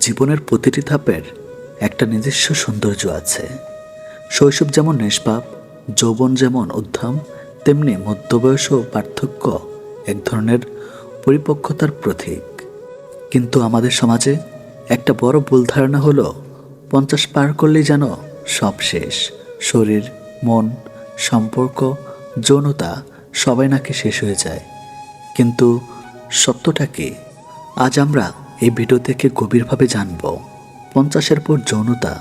জীবনের প্রতিটি ধাপের একটা নিজস্ব সৌন্দর্য আছে। শৈশব যেমন নিষ্পাপ, যৌবন যেমন উদ্যম, তেমনি মধ্যবয়স ও পার্থক্য এক ধরনের পরিপক্কতার প্রতীক। কিন্তু আমাদের সমাজে একটা বড় ভুল ধারণা হলো, পঞ্চাশ পার করলেই যেন সব শেষ। শরীর, মন, সম্পর্ক, যৌনতা সবাই নাকি শেষ হয়ে যায়। কিন্তু সত্যটা কি? আজ আমরা এই ভিডিও থেকে গভীরভাবে জানব, পঞ্চাশের পর যৌনতা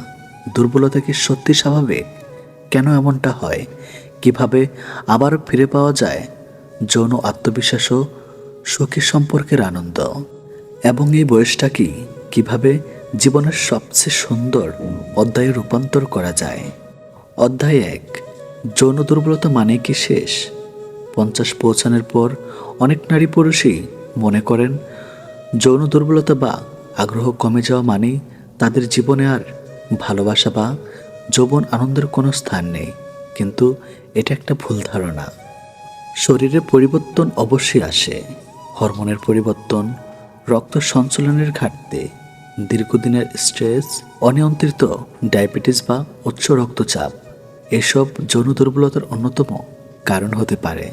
দুর্বলতা কি সত্যি স্বাভাবিক? কেন এমনটা হয়? কীভাবে আবার ফিরে পাওয়া যায়? যৌন আত্মবিশ্বাস ও সুখী সম্পর্কের আনন্দ। এবং এই বয়সটা কি? কীভাবে জীবনের সবচেয়ে সুন্দর অধ্যায়ে রূপান্তর করা যায়? অধ্যায় এক, যৌন দুর্বলতা মানে কি শেষ? পঞ্চাশ পৌঁছানোর পর অনেক নারী পুরুষই মনে করেন যৌন দুর্বলতা বা আগ্রহ কমে যাওয়া মানে তাদের জীবনে আর ভালোবাসা বা যৌবন আনন্দের কোনো স্থান নেই। কিন্তু এটা একটা ভুল ধারণা। শরীরে পরিবর্তন অবশ্যই আসে। হরমোনের পরিবর্তন, রক্ত সঞ্চালনের ঘাটতি, দীর্ঘদিনের স্ট্রেস, অনিয়ন্ত্রিত ডায়াবেটিস বা উচ্চ রক্তচাপ, এসব যৌন দুর্বলতার অন্যতম কারণ হতে পারে।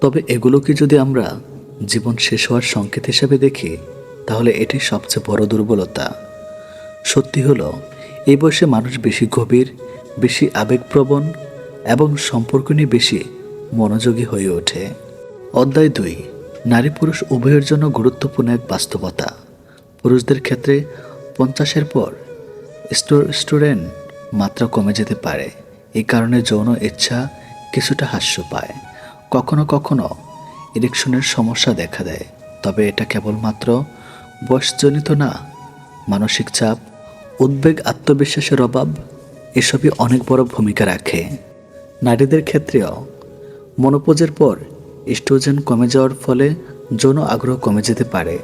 তবে এগুলোকে যদি আমরা জীবন শেষ হওয়ার সংকেত হিসেবে দেখি, তাহলে এটি সবচেয়ে বড় দুর্বলতা। সত্যি হলো, এই বয়সে মানুষ বেশি গভীর, বেশি আবেগপ্রবণ এবং সম্পর্ক নিয়ে বেশি মনোযোগী হয়ে ওঠে। অধ্যায় দুই নারী পুরুষ উভয়ের জন্য গুরুত্বপূর্ণ এক বাস্তবতা। পুরুষদের ক্ষেত্রে পঞ্চাশের পর স্টুডেন্ট মাত্রা কমে যেতে পারে। এই কারণে যৌন ইচ্ছা কিছুটা হ্রাস পায়। কখনো কখনো ইরেকশনের সমস্যা দেখা দেয়। তবে এটা কেবলমাত্র বয়সজনিত না, মানসিক চাপ, উদ্বেগ, আত্মবিশ্বাসের অভাব, এসবই অনেক বড় ভূমিকা রাখে। নারীদের ক্ষেত্রেও মনোপোজের পর স্ট্রোজেন কমে যাওয়ার ফলে যৌন আগ্রহ কমে যেতে পারে।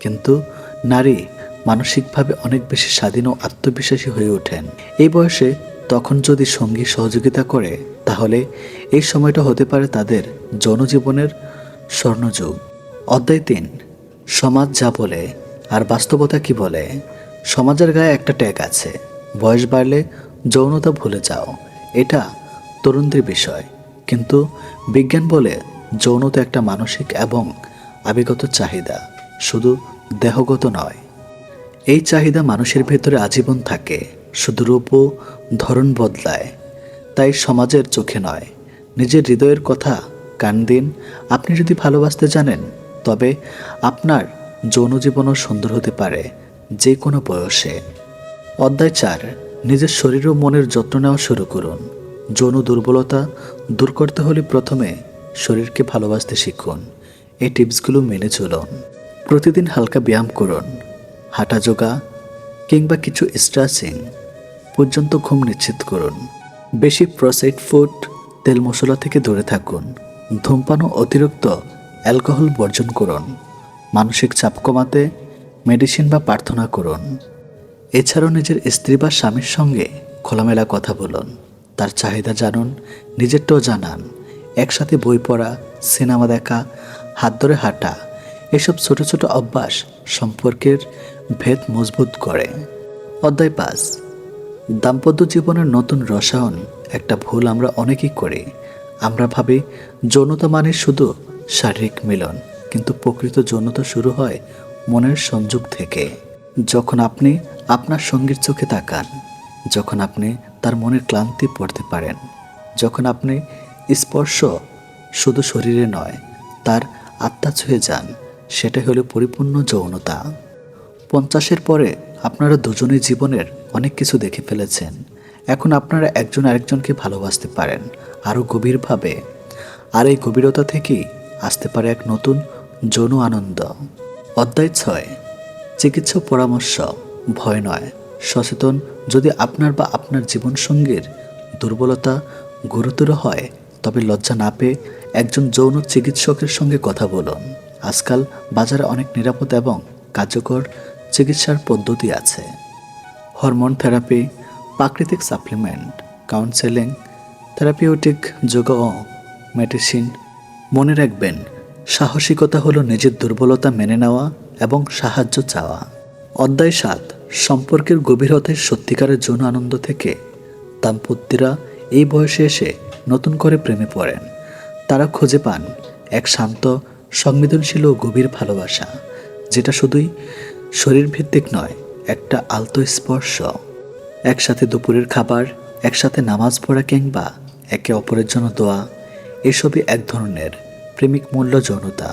কিন্তু নারী মানসিকভাবে অনেক বেশি স্বাধীন ও আত্মবিশ্বাসী হয়ে ওঠেন। এই বয়সে তখন যদি সঙ্গী সহযোগিতা করে, তাহলে এই সময়টা হতে পারে তাদের জনজীবনের স্বর্ণযুগ। অধ্যায় তিন, সমাজ যা বলে আর বাস্তবতা কি বলে, সমাজের গায়ে একটা ট্যাগ আছে, বয়স বাড়লে যৌনতা ভুলে যাও, এটা তরুণদের বিষয়। কিন্তু বিজ্ঞান বলে যৌনতা একটা মানসিক এবং আবেগত চাহিদা, শুধু দেহগত নয়। এই চাহিদা মানুষের ভেতরে আজীবন থাকে, শুধু রূপ ধরন বদলায়। তাই সমাজের চোখে নয়, নিজের হৃদয়ের কথা কান দিন। আপনি যদি ভালোবাসতে জানেন, তবে আপনার যৌন জীবনও সুন্দর হতে পারে, যে কোনো বয়সে। অধ্যায় চার, নিজের শরীর ও মনের যত্ন নেওয়া শুরু করুন। যৌন দুর্বলতা দূর করতে হলে প্রথমে শরীরকে ভালোবাসতে শিখুন। এই টিপসগুলো মেনে চলুন। প্রতিদিন হালকা ব্যায়াম করুন। হাঁটা যোগা কিংবা কিছু স্ট্রেচিং পর্যন্ত ঘুম নিশ্চিত করুন। বেশি প্রসেড ফুড, তেল মশলা থেকে দূরে থাকুন। ধূমপান ও অতিরিক্ত অ্যালকোহল বর্জন করুন। মানসিক চাপ কমাতে মেডিসিন বা প্রার্থনা করুন। এছাড়াও নিজের স্ত্রী বা স্বামীর সঙ্গে খোলামেলা কথা বলুন। তার চাহিদা জানুন, নিজেরটাও জানান। একসাথে বই পড়া, সিনেমা দেখা, হাত ধরে হাঁটা, এসব ছোট ছোট অভ্যাস সম্পর্কের ভেদ মজবুত করে। অধ্যায় পাঁচ। দাম্পত্য জীবনের নতুন রসায়ন একটা ভুল আমরা অনেকেই করি। আমরা ভাবি যৌনতা মানে শুধু শারীরিক মিলন, কিন্তু প্রকৃত যৌনতা শুরু হয় মনের সংযোগ থেকে। যখন আপনি আপনার সঙ্গীর চোখে তাকান, যখন আপনি তার মনের ক্লান্তি পড়তে পারেন, যখন আপনি স্পর্শ শুধু শরীরে নয়, তার আত্মা ছুঁয়ে যান, সেটাই হলো পরিপূর্ণ যৌনতা। পঞ্চাশের পরে আপনারা দুজনেই জীবনের অনেক কিছু দেখে ফেলেছেন। এখন আপনারা একজন আরেকজনকে ভালোবাসতে পারেন, আরও গভীরভাবে। আর এই গভীরতা থেকেই আসতে পারে এক নতুন যৌন আনন্দ। অধ্যায় ছয়, চিকিৎসা পরামর্শ, ভয় নয়, সচেতন যদি আপনার বা আপনার জীবনসঙ্গীর দুর্বলতা গুরুতর হয়, তবে লজ্জা না পেয়ে একজন যৌন চিকিৎসকের সঙ্গে কথা বলুন। আজকাল বাজারে অনেক নিরাপদ এবং কার্যকর চিকিৎসার পদ্ধতি আছে। হরমোন থেরাপি প্রাকৃতিক সাপ্লিমেন্ট, কাউন্সেলিং, থেরাপিউটিক যোগ ও মেডিসিন। মনে রাখবেন, সাহসিকতা হলো নিজের দুর্বলতা মেনে নেওয়া এবং সাহায্য চাওয়া। অধ্যায় সাত, সম্পর্কের গভীরতায় সত্যিকারের যৌন আনন্দ থেকে। দাম্পত্যরা এই বয়সে এসে নতুন করে প্রেমে পড়েন। তারা খুঁজে পান এক শান্ত, সংবেদনশীল ও গভীর ভালোবাসা, যেটা শুধুই শরীরভিত্তিক নয়, একটা আলতো স্পর্শ একসাথে দুপুরের খাবার, একসাথে নামাজ পড়া কিংবা একে অপরের জন্য দোয়া, এসবই এক ধরনের প্রেমিক মূল্য যৌনতা।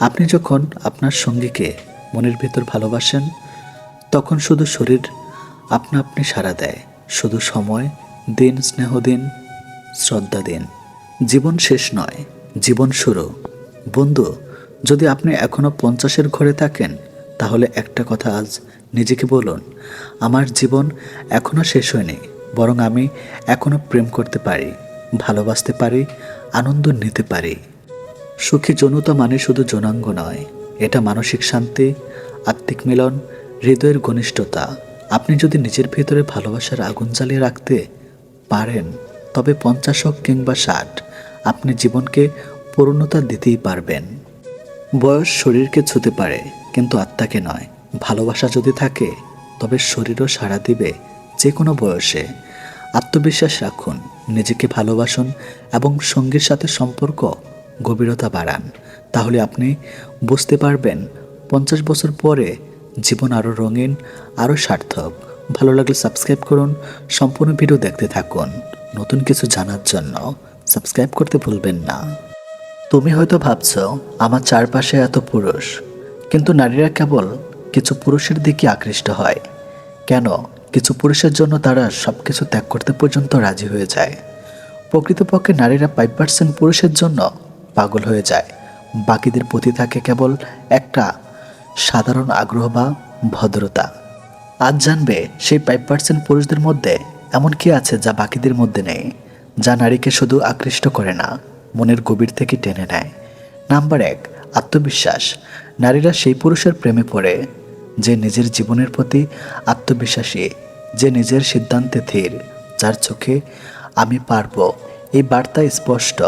আপনি যখন আপনার সঙ্গীকে মনের ভেতর ভালোবাসেন, তখন শুধু শরীর আপনা আপনি সাড়া দেয়, শুধু সময় দিন, স্নেহ দিন, শ্রদ্ধা দিন। জীবন শেষ নয়, জীবন শুরু। বন্ধু, যদি আপনি এখনও পঞ্চাশের ঘরে থাকেন তাহলে একটা কথা আজ নিজেকে বলুন, আমার জীবন এখনও শেষ হয়নি, বরং আমি এখনও প্রেম করতে পারি, ভালোবাসতে পারি, আনন্দ নিতে পারি। সুখী যৌনতা মানে শুধু যৌনাঙ্গ নয়, এটা মানসিক শান্তি, আত্মিক মিলন, হৃদয়ের ঘনিষ্ঠতা। আপনি যদি নিজের ভেতরে ভালোবাসার আগুন জ্বালিয়ে রাখতে পারেন, তবে পঞ্চাশ হোক কিংবা ষাট, আপনি জীবনকে পূর্ণতা দিতেই পারবেন। বয়স শরীরকে ছুতে পারে কিন্তু আত্মাকে নয়। ভালোবাসা যদি থাকে, তবে শরীরও সাড়া দিবে যে কোনো বয়সে। আত্মবিশ্বাস রাখুন, নিজেকে ভালোবাসুন এবং সঙ্গীর সাথে সম্পর্ক গভীরতা বাড়ান। তাহলে আপনি বুঝতে পারবেন, পঞ্চাশ বছর পরে জীবন আরও রঙিন, আরও সার্থক। ভালো লাগলে সাবস্ক্রাইব করুন, সম্পূর্ণ ভিডিও দেখতে থাকুন। নতুন কিছু জানার জন্য সাবস্ক্রাইব করতে ভুলবেন না। তুমি হয়তো ভাবছ, আমার চারপাশে এত পুরুষ। কিন্তু নারীরা কেবল কিছু পুরুষের দিকে আকৃষ্ট হয়। কেন? কিছু পুরুষের জন্য তারা সব কিছু ত্যাগ করতে পর্যন্ত রাজি হয়ে যায়। প্রকৃতপক্ষে নারীরা ফাইভ পার্সেন্ট পুরুষের জন্য পাগল হয়ে যায়। বাকিদের প্রতি থাকে কেবল একটা সাধারণ আগ্রহ বা ভদ্রতা। আজ জানবে সেই ফাইভ পার্সেন্ট পুরুষদের মধ্যে এমন কি আছে যা বাকিদের মধ্যে নেই, যা নারীকে শুধু আকৃষ্ট করে না, মনের গভীর থেকে টেনে নেয়। নাম্বার এক, আত্মবিশ্বাস। নারীরা সেই পুরুষের প্রেমে পড়ে, যে নিজের জীবনের প্রতি আত্মবিশ্বাসী, যে নিজের সিদ্ধান্তে ধীর, যার চোখে আমি পারব। এই বার্তা স্পষ্ট।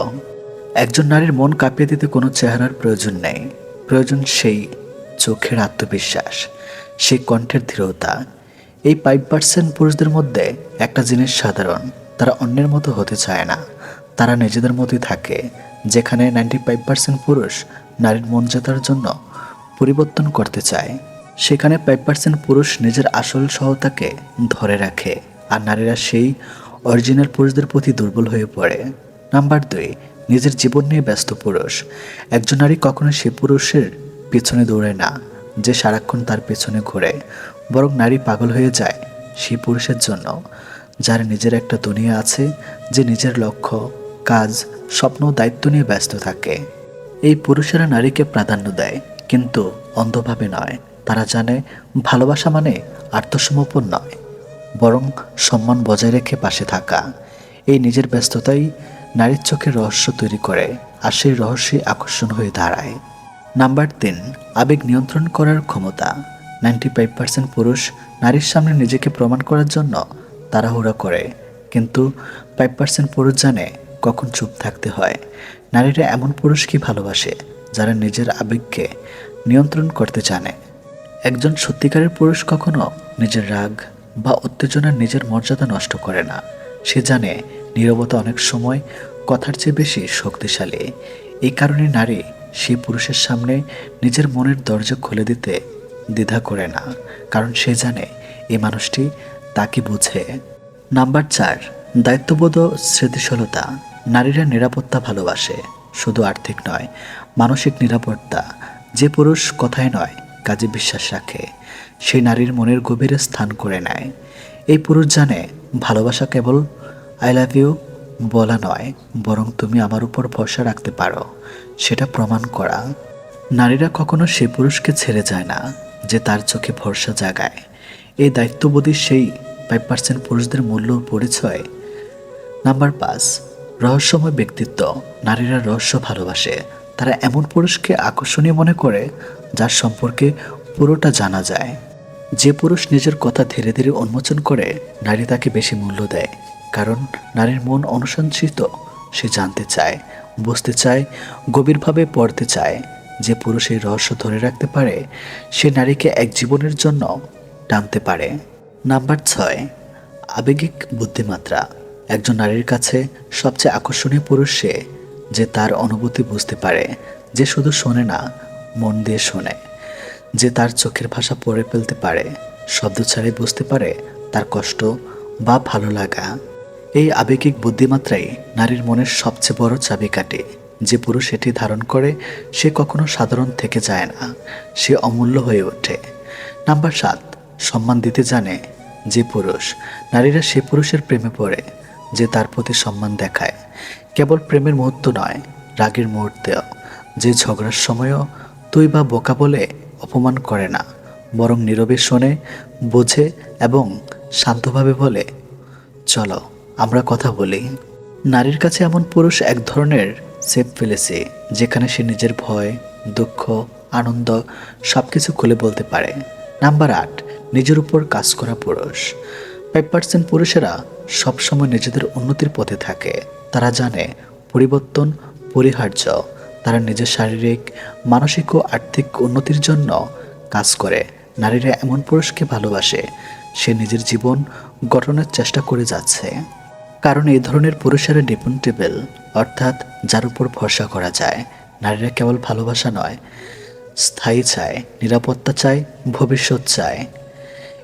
একজন নারীর মন কাঁপিয়ে দিতে কোনো চেহারার প্রয়োজন নেই। প্রয়োজন সেই চোখের আত্মবিশ্বাস, সেই কণ্ঠের দৃঢ়তা। এই ফাইভ পার্সেন্ট পুরুষদের মধ্যে একটা জিনিস সাধারণ, তারা অন্যের মতো হতে চায় না। তারা নিজেদের মতোই থাকে, যেখানে নাইনটি ফাইভ পার্সেন্ট পুরুষ নারীর মন জেতার জন্য পরিবর্তন করতে চায়। সেখানে ফাইভ পার্সেন্ট পুরুষ নিজের আসল সহতাকে ধরে রাখে আর নারীরা সেই অরিজিনাল পুরুষদের প্রতি দুর্বল হয়ে পড়ে। নাম্বার দুই, নিজের জীবন নিয়ে ব্যস্ত পুরুষ। একজন নারী কখনো সে পুরুষের পেছনে দৌড়ে না, যে সারাক্ষণ তার পেছনে ঘোরে। বরং নারী পাগল হয়ে যায় সেই পুরুষের জন্য, যার নিজের একটা দুনিয়া আছে, যে নিজের লক্ষ্য, কাজ, স্বপ্ন, দায়িত্ব নিয়ে ব্যস্ত থাকে। এই পুরুষেরা নারীকে প্রাধান্য দেয়। কিন্তু অন্ধভাবে নয়। তারা জানে ভালোবাসা মানে আত্মসমর্পণ নয়, বরং সম্মান বজায় রেখে পাশে থাকা। এই নিজের ব্যস্ততাই নারীর চোখে রহস্য তৈরি করে আর সেই রহস্যই আকর্ষণ হয়ে দাঁড়ায়। নাম্বার তিন, আবেগ নিয়ন্ত্রণ করার ক্ষমতা। নাইনটি ফাইভ পার্সেন্ট পুরুষ নারীর সামনে নিজেকে প্রমাণ করার জন্য তাড়াহুড়া করে, কিন্তু ফাইভ পার্সেন্ট পুরুষ জানে কখন চুপ থাকতে হয়। নারীরা এমন পুরুষকে ভালোবাসে যারা নিজের আবেগকে নিয়ন্ত্রণ করতে জানে। একজন সত্যিকারের পুরুষ কখনো নিজের রাগ বা উত্তেজনার নিজের মর্যাদা নষ্ট করে না। সে জানে নীরবতা অনেক সময় কথার চেয়ে বেশি শক্তিশালী। এই কারণে নারী সেই পুরুষের সামনে নিজের মনের দরজা খুলে দিতে দ্বিধা করে না। কারণ সে জানে এই মানুষটি তাকে বুঝে। নাম্বার চার, দায়িত্ববোধ স্মৃতিশীলতা। নারীরা নিরাপত্তা ভালোবাসে। শুধু আর্থিক নয় মানসিক নিরাপত্তা। যে পুরুষ কথায় নয়, কাজে বিশ্বাস রাখে। সেই নারীর মনের গভীরে স্থান করে নেয়। এই পুরুষ জানে, ভালোবাসা কেবল আই লাভ ইউ বলা নয়, বরং তুমি আমার উপর ভরসা রাখতে পারো। সেটা প্রমাণ করা। নারীরা কখনো সে পুরুষকে ছেড়ে যায় না, যে তার চোখে ভরসা জাগায়। এই দায়িত্ববোধী সেই ফাইভ পার্সেন্ট পুরুষদের মূল্য পরিচয়। নাম্বার পাঁচ, রহস্যময় ব্যক্তিত্ব। নারীরা রহস্য ভালোবাসে তারা এমন পুরুষকে আকর্ষণীয় মনে করে যার সম্পর্কে পুরোটা জানা যায়। যে পুরুষ নিজের কথা ধীরে ধীরে উন্মোচন করে, নারী তাকে বেশি মূল্য দেয়, কারণ নারীর মন অনুসঞ্চিত সে জানতে চায়, বুঝতে চায়, গভীরভাবে পড়তে চায়। যে পুরুষ এই রহস্য ধরে রাখতে পারে, সে নারীকে এক জীবনের জন্য টানতে পারে। নাম্বার ছয়, আবেগিক বুদ্ধিমাত্রা। একজন নারীর কাছে সবচেয়ে আকর্ষণীয় পুরুষ সে। যে তার অনুভূতি বুঝতে পারে, যে শুধু শোনে না, মন দিয়ে শোনে। যে তার চোখের ভাষা পড়ে ফেলতে পারে, শব্দ ছাড়াই বুঝতে পারে তার কষ্ট বা ভালো লাগা। এই আবেগিক বুদ্ধিমাত্রাই নারীর মনের সবচেয়ে বড় চাবিকাঠি। যে পুরুষ এটি ধারণ করে, সে কখনো সাধারণ থেকে যায় না, সে অমূল্য হয়ে ওঠে। নাম্বার সাত, সম্মান দিতে জানে যে পুরুষ। নারীরা সে পুরুষের প্রেমে পড়ে, যে তার প্রতি সম্মান দেখায়। কেবল প্রেমের মুহূর্ত নয়, রাগের মুহূর্তেও। যে ঝগড়ার সময়ও তুই বা বোকা বলে অপমান করে না, বরং নীরবে শোনে, বোঝে এবং শান্তভাবে বলে, চলো, আমরা কথা বলি। নারীর কাছে এমন পুরুষ এক ধরনের সেফ ফেলেছে, যেখানে সে নিজের ভয়, দুঃখ, আনন্দ সব কিছু খুলে বলতে পারে। নাম্বার আট, নিজের উপর কাজ করা পুরুষ। ফাইভ পার্সেন্ট পুরুষেরা সবসময় নিজেদের উন্নতির পথে থাকে। তারা জানে, পরিবর্তন, পরিহার্য। তারা নিজের শারীরিক, মানসিক ও আর্থিক উন্নতির জন্য কাজ করে। নারীরা এমন পুরুষকে ভালোবাসে, সে নিজের জীবন গঠনের চেষ্টা করে যাচ্ছে। কারণ এই ধরনের পুরুষেরা ডিপেন্ডেবল, অর্থাৎ যার উপর ভরসা করা যায়। নারীরা কেবল ভালোবাসা নয়, স্থায়ী চায়, নিরাপত্তা চায়, ভবিষ্যৎ চায়।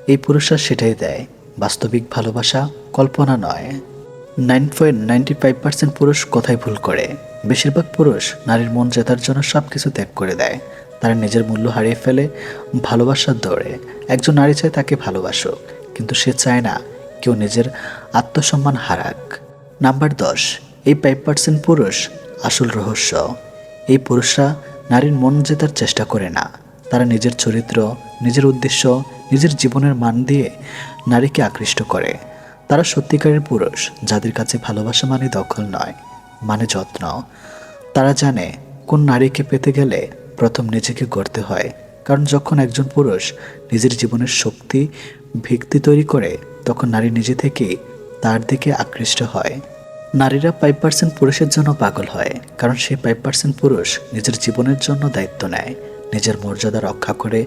এই পুরুষরা সেটাই দেয়, বাস্তবিক ভালোবাসা কল্পনা নয়। Nine point ninety five percent পুরুষ কথাই ভুল করে। বেশিরভাগ পুরুষ নারীর মন জেতার জন্য সব কিছু ত্যাগ করে দেয়। তারা নিজের মূল্য হারিয়ে ফেলে ভালোবাসার দৌড়ে। একজন নারী চায় তাকে ভালোবাসুক, কিন্তু সে চায় না কেউ নিজের আত্মসম্মান হারাক। নাম্বার দশ, এই ফাইভ পার্সেন্ট পুরুষ আসল রহস্য। এই পুরুষরা নারীর মন জেতার চেষ্টা করে না। তারা নিজের চরিত্র, নিজের উদ্দেশ্য, নিজের জীবনের মান দিয়ে নারীকে আকৃষ্ট করে। তারা সত্যিকারের পুরুষ, যাদের কাছে ভালোবাসা মানে দখল নয় মানে যত্ন। তারা জানে কোন নারীকে পেতে গেলে প্রথম নিজেকে গড়তে হয়, কারণ যখন একজন পুরুষ নিজের জীবনের শক্তি, ভিত্তি তৈরি করে, তখন নারী নিজে থেকেই তার দিকে আকৃষ্ট হয়। নারীরা ফাইভ পার্সেন্ট পুরুষের জন্য পাগল হয়, কারণ সেই ফাইভ পার্সেন্ট পুরুষ নিজের জীবনের জন্য দায়িত্ব নেয়, নিজের মর্যাদা রক্ষা করে,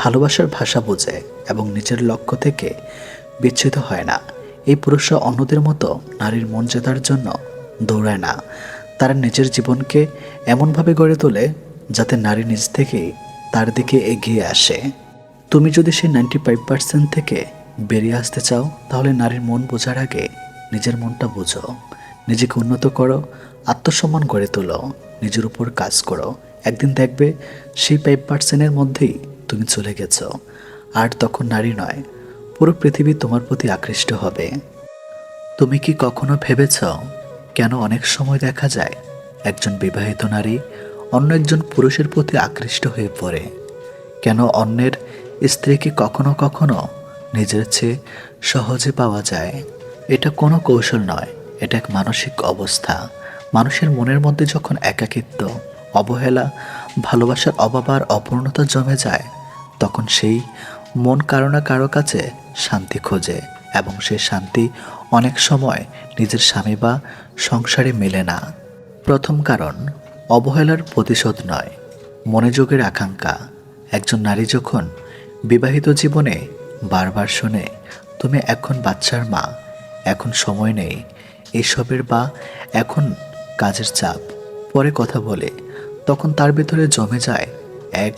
ভালোবাসার ভাষা বোঝে এবং নিজের লক্ষ্য থেকে বিচ্ছিত হয় না। এই পুরুষরা অন্যদের মতো নারীর মন জেতার জন্য দৌড়ায় না। তারা নিজের জীবনকে এমনভাবে গড়ে তোলে যাতে নারী নিজ থেকেই তার দিকে এগিয়ে আসে। তুমি যদি সেই নাইনটি ফাইভ পার্সেন্ট থেকে বেরিয়ে আসতে চাও, তাহলে নারীর মন বোঝার আগে নিজের মনটা বোঝো। নিজেকে উন্নত করো, আত্মসম্মান গড়ে তোলো, নিজের উপর কাজ করো। একদিন দেখবে সেই ফাইভ পার্সেন্টের মধ্যেই তুমি চলে গেছো। আর তখন নারী নয় পুরো পৃথিবী তোমার প্রতি আকৃষ্ট হবে। তুমি কি কখনো ভেবেছ, কেন অনেক সময় দেখা যায়, একজন বিবাহিত নারী অন্য একজন পুরুষের প্রতি আকৃষ্ট হয়ে পড়ে? কেন অন্যের স্ত্রীকে কখনো কখনো নিজের চেয়ে সহজে পাওয়া যায়? এটা কোনো কৌশল নয়, এটা এক মানসিক অবস্থা। মানুষের মনের মধ্যে যখন একাকিত্ব, অবহেলা, ভালোবাসার অভাব আর অপূর্ণতা জমে যায়, তখন সেই মন কারও না কারও কাছে শান্তি খোঁজে এবং সে শান্তি অনেক সময় নিজের স্বামী বা সংসারে মেলে না। প্রথম কারণ, অবহেলার প্রতিশোধ নয়, মনোযোগের আকাঙ্ক্ষা। একজন নারী যখন বিবাহিত জীবনে বারবার শোনে, তুমি এখন বাচ্চার মা, এখন সময় নেই, এসবের বা এখন কাজের চাপ। পরে কথা বলে, তখন তার ভেতরে জমে যায় এক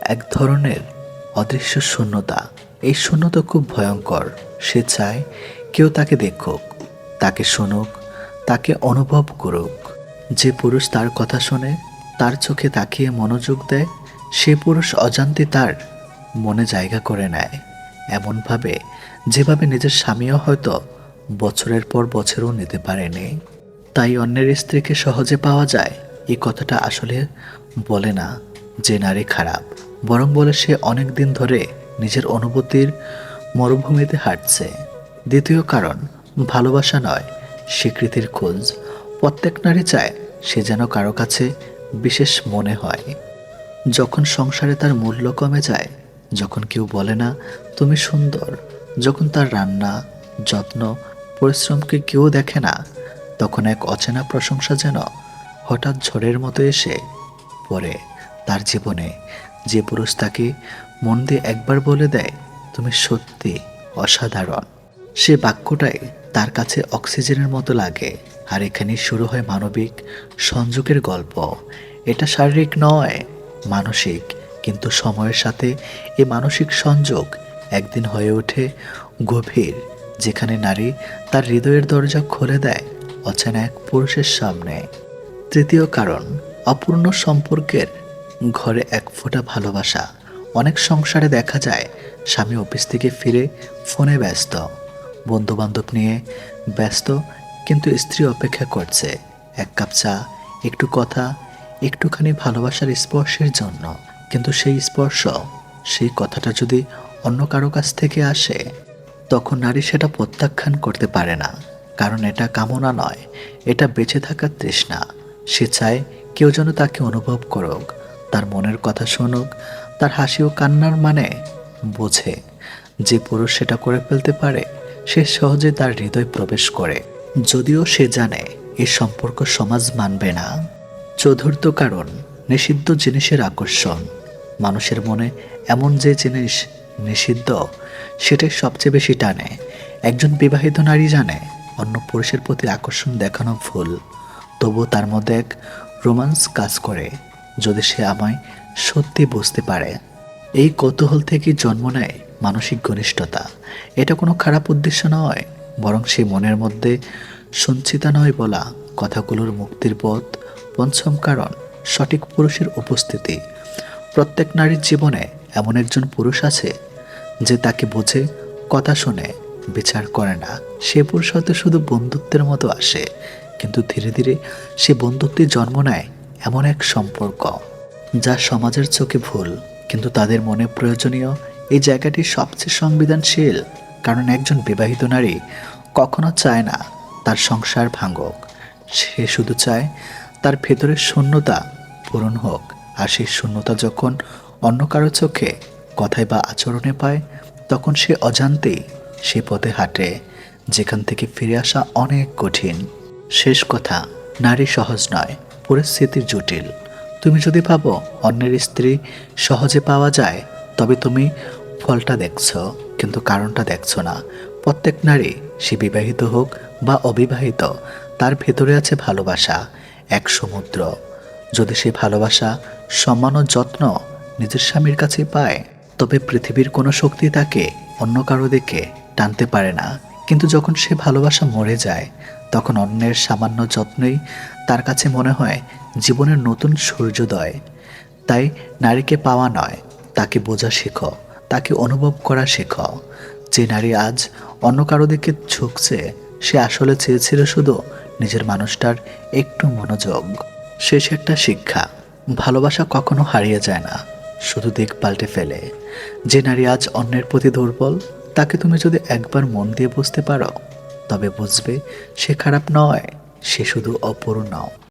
এক ধরনের অদৃশ্য শূন্যতা। এই শূন্যতা খুব ভয়ঙ্কর। সে চায় কেউ তাকে দেখুক, তাকে শুনুক, তাকে অনুভব করুক। যে পুরুষ তার কথা শোনে, তার চোখে তাকিয়ে মনোযোগ দেয়, সে পুরুষ অজান্তে তার মনে জায়গা করে নেয়। এমনভাবে, যেভাবে নিজের স্বামীও হয়তো বছরের পর বছরও নিতে পারেনি। তাই অন্যের স্ত্রীকে সহজে পাওয়া যায় এই কথাটা আসলে বলে না যে নারী খারাপ। বরং বলে সে অনেক দিন ধরে নিজের অনুভূতির মরুভূমিতে হাঁটছে। দ্বিতীয় কারণ, ভালোবাসা নয়, স্বীকৃতির খোঁজ। প্রত্যেক নারী চায় সে যেন কারও কাছে বিশেষ মনে হয়। যখন সংসারে তার মূল্য কমে যায়, যখন কেউ বলে না, তুমি সুন্দর। যখন তার রান্না, যত্ন, পরিশ্রমকে কেউ দেখে না, তখন এক অচেনা প্রশংসা যেন হঠাৎ ঝড়ের মতো এসে পড়ে তার জীবনে। যে পুরুষ তাকে মন দিয়ে একবার বলে দেয়, তুমি সত্যি অসাধারণ। সে বাক্যটাই তার কাছে অক্সিজেনের মতো লাগে। আর এখানে শুরু হয় মানবিক সংযোগের গল্প। এটা শারীরিক নয়, মানসিক। কিন্তু সময়ের সাথে এ মানসিক সংযোগ একদিন হয়ে ওঠে গভীর, যেখানে নারী তার হৃদয়ের দরজা খুলে দেয় অচেনা এক পুরুষের সামনে। তৃতীয় কারণ, অপূর্ণ সম্পর্কের ঘরে এক ফোঁটা ভালোবাসা। অনেক সংসারে দেখা যায়, স্বামী অফিস থেকে ফিরে ফোনে ব্যস্ত। বন্ধু বান্ধব নিয়ে ব্যস্ত, কিন্তু স্ত্রী অপেক্ষা করছে। এক কাপ চা, একটু কথা, একটুখানি ভালোবাসার স্পর্শের জন্য। কিন্তু সেই স্পর্শ, সেই কথাটা যদি অন্য কারও কাছ থেকে আসে, তখন নারী সেটা প্রত্যাখ্যান করতে পারে না। কারণ এটা কামনা নয়, এটা বেঁচে থাকার তৃষ্ণা। সে চায় কেউ যেন তাকে অনুভব করুক। তার মনের কথা শুনুক, তার হাসি ও কান্নার মানে বোঝে। যে পুরুষ সেটা করে ফেলতে পারে, সে সহজে তার হৃদয় প্রবেশ করে। যদিও সে জানে এই সম্পর্ক সমাজ মানবে না। চতুর্থ কারণ, নিষিদ্ধ জিনিসের আকর্ষণ। মানুষের মনে এমন যে জিনিস নিষিদ্ধ সেটাই সবচেয়ে বেশি টানে। একজন বিবাহিত নারী জানে, অন্য পুরুষের প্রতি আকর্ষণ দেখানো ভুল। তবুও তার মধ্যে এক রোমান্স কাজ করে। যদি সে আমায় সত্যি বুঝতে পারে। এই কৌতূহল থেকে জন্ম নেয় মানসিক ঘনিষ্ঠতা। এটা কোনো খারাপ উদ্দেশ্য নয়, বরং সে মনের মধ্যে সঞ্চিতা নয় বলা কথাগুলোর মুক্তির পথ, পঞ্চম কারণ, সঠিক পুরুষের উপস্থিতি। প্রত্যেক নারীর জীবনে এমন একজন পুরুষ আছে যে তাকে বোঝে, কথা শুনে, বিচার করে না। সে পুরুষ হয়তো শুধু বন্ধুত্বের মতো আসে, কিন্তু ধীরে ধীরে সে বন্ধুত্বে জন্ম নেয় এমন এক সম্পর্ক যা সমাজের চোখে ভুল, কিন্তু তাদের মনে প্রয়োজনীয় এই জায়গাটি সবচেয়ে সংবেদনশীল, কারণ একজন বিবাহিত নারী কখনো চায় না তার সংসার ভাঙুক। সে শুধু চায় তার ভেতরের শূন্যতা পূরণ হোক, আর সেই শূন্যতা যখন অন্য কারও চোখে কথায় বা আচরণে পায়, তখন সে অজান্তেই সে পথে হাঁটে, যেখান থেকে ফিরে আসা অনেক কঠিন। শেষ কথা, নারী সহজ নয়। পরিস্থিতি জটিল। তুমি যদি ভাবো অন্যের স্ত্রী সহজে পাওয়া যায়, তবে তুমি ফলটা দেখছ, কিন্তু কারণটা দেখছ না। প্রত্যেক নারী, সে বিবাহিত হোক বা অবিবাহিত, তার ভেতরে আছে ভালোবাসা, এক সমুদ্র। যদি সে ভালোবাসা, সম্মান ও যত্ন নিজের স্বামীর কাছে পায়, তবে পৃথিবীর কোনো শক্তি তাকে অন্য কারও দিকে টানতে পারে না। কিন্তু যখন সে ভালোবাসা মরে যায়, তখন অন্যের সামান্য যত্নই তার কাছে মনে হয় জীবনের নতুন সূর্যোদয়। তাই নারীকে পাওয়া নয়, তাকে বোঝা শেখো, তাকে অনুভব করা শেখো। যে নারী আজ অন্য কারও দিকে ঝুঁকছে, সে আসলে চেয়েছিল শুধু নিজের মানুষটার একটু মনোযোগ। শেষ একটা শিক্ষা, ভালোবাসা কখনো হারিয়ে যায় না, শুধু দিক পাল্টে ফেলে। যে নারী আজ অন্যের প্রতি দুর্বল তাকে তুমি যদি একবার মন দিয়ে বুঝতে পারো, তবে বুঝবে সে খারাপ নয়, সে শুধু অপূর্ণ।